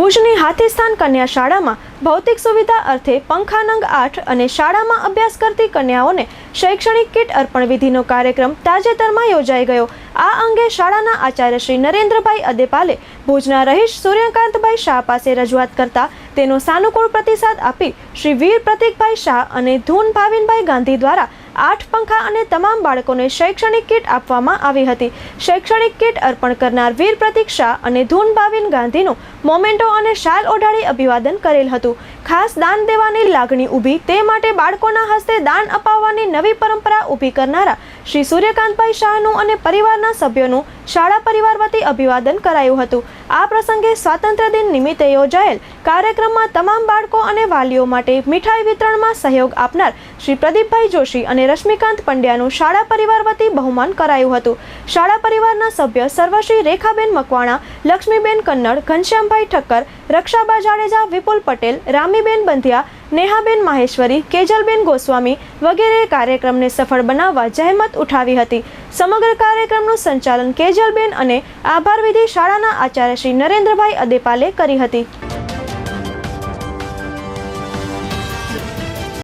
ભુજની હાથીસ્થાન કન્યા શાળામાં ભૌતિક સુવિધા અર્થે પંખાનંગ આઠ અને શાળામાં અભ્યાસ કરતી કન્યાઓને શૈક્ષણિક કીટ અર્પણ વિધિનો કાર્યક્રમ તાજેતરમાં યોજાઈ ગયો. આ અંગે શાળાના આચાર્ય શ્રી નરેન્દ્રભાઈ અદેપાલે ભુજના રહીશ સૂર્યકાંતભાઈ શાહ પાસે રજૂઆત કરતા તેનો સાનુકૂળ પ્રતિસાદ આપી શ્રી વીર પ્રતિકભાઈ શાહ અને ધૂન ભાવિનભાઈ ગાંધી દ્વારા આઠ પંખા અને તમામ બાળકોને શૈક્ષણિક કીટ આપવામાં આવી હતી. શૈક્ષણિક કીટ અર્પણ કરનાર વીર પ્રતિક શાહ અને ધૂન ભાવિન ગાંધીનું મોમેન્ટો અને શાલ ઓઢાડી અભિવાદન કરેલ હતું. ખાસ દાન દેવાની લાગણી ઊભી, તે માટે બાળકોના હસ્તે દાન અપાવવાની નવી પરંપરા ઊભી કરનારા શ્રી સૂર્યકાંતભાઈ શાહનું અને પરિવારના સભ્યોનું શાળા પરિવાર વતી અભિવાદન કરાયું હતું. આ પ્રસંગે સ્વાતંત્ર્ય દિન નિમિત્તે યોજાયેલ કાર્યક્રમમાં તમામ બાળકો અને વાલીઓ માટે મીઠાઈ વિતરણમાં સહયોગ આપનાર શ્રી પ્રદીપભાઈ જોશી અને રશ્મિકાંત પંડ્યાનું શાળા પરિવાર વતી બહુમાન કરાયું હતું. શાળા પરિવારના સભ્ય સર્વશ્રી રેખાબેન મકવાણા, લક્ષ્મીબેન કન્નડ, ઘનશ્યામભાઈ ઠક્કર, રક્ષાબા જાડેજા, વિપુલ પટેલ, રામીબેન બંધિયા નેહાબેન માહેશ્વરી, કેજલબેન ગોસ્વામી વગેરે કાર્યક્રમને સફળ બનાવવા જહેમત ઉઠાવી હતી. સમગ્ર કાર્યક્રમનું સંચાલન કેજલબેન અને આભારવિધિ શાળાના આચાર્ય શ્રી નરેન્દ્રભાઈ અદેપાલે કરી હતી.